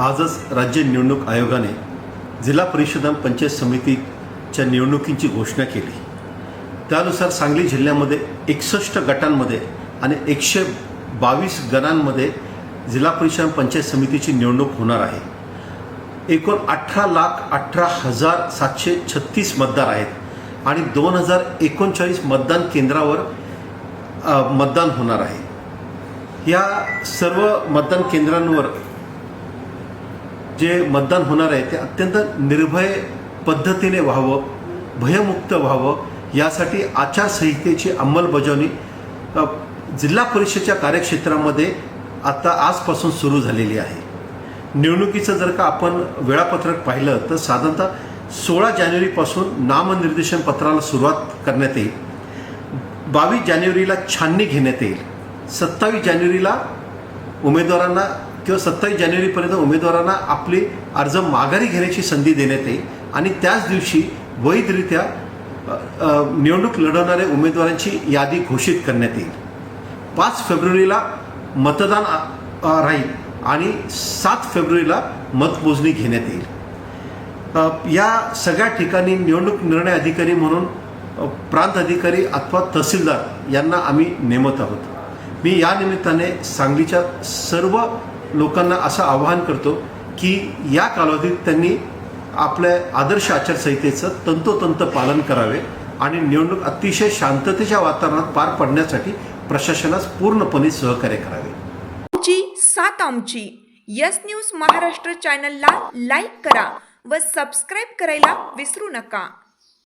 आजच राज्य निवडणूक आयोगाने जिल्हा परिषदा पंचायत समितीच्या निवडणुकींची घोषणा केली. त्यानुसार सांगली जिल्ह्यामध्ये एकसष्ट गटांमध्ये आणि एकशे बावीस गणांमध्ये जिल्हा परिषद पंचायत समितीची निवडणूक होणार आहे. एकूण अठरा लाख अठरा हजार सातशे छत्तीस मतदार आहेत आणि दोन हजार एकोणचाळीस मतदान केंद्रावर मतदान होणार आहे. या सर्व मतदान केंद्रांवर जे मतदान होणार आहे ते अत्यंत निर्भय पद्धतीने व्हावं भयमुक्त व्हावं यासाठी आचारसंहितेची अंमलबजावणी जिल्हा परिषदेच्या कार्यक्षेत्रामध्ये आता आजपासून सुरू झालेली आहे. निवडणुकीचं जर का आपण वेळापत्रक पाहिलं तर साधारणतः सोळा जानेवारीपासून नामनिर्देशन पत्राला सुरुवात करण्यात येईल. बावीस जानेवारीला छाननी घेण्यात येईल. सत्तावीस जानेवारीला उमेदवारांना किंवा सत्तावीस जानेवारीपर्यंत उमेदवारांना आपले अर्ज माघारी घेण्याची संधी देण्यात येईल. आणि त्याच दिवशी वैधरित्या निवडणूक लढवणाऱ्या उमेदवारांची यादी घोषित करण्यात येईल. पाच फेब्रुवारीला मतदान राहील आणि सात फेब्रुवारीला मतमोजणी घेण्यात येईल. या सगळ्या ठिकाणी निवडणूक निर्णय अधिकारी म्हणून प्रांत अधिकारी अथवा तहसीलदार यांना आम्ही नेमत आहोत. मी या निमित्ताने सांगलीच्या सर्व लोकांना असं आवाहन करतो की या कालावधीत त्यांनी आपल्या आदर्श आचारसंहितेचं तंतोतंत पालन करावे आणि निवडणूक अतिशय शांततेच्या वातावरणात पार पडण्यासाठी प्रशासनास पूर्णपणे सहकार्य करावे. आमची सात आमची. यस न्यूज महाराष्ट्र चॅनलला लाईक करा व सबस्क्राईब करायला विसरू नका.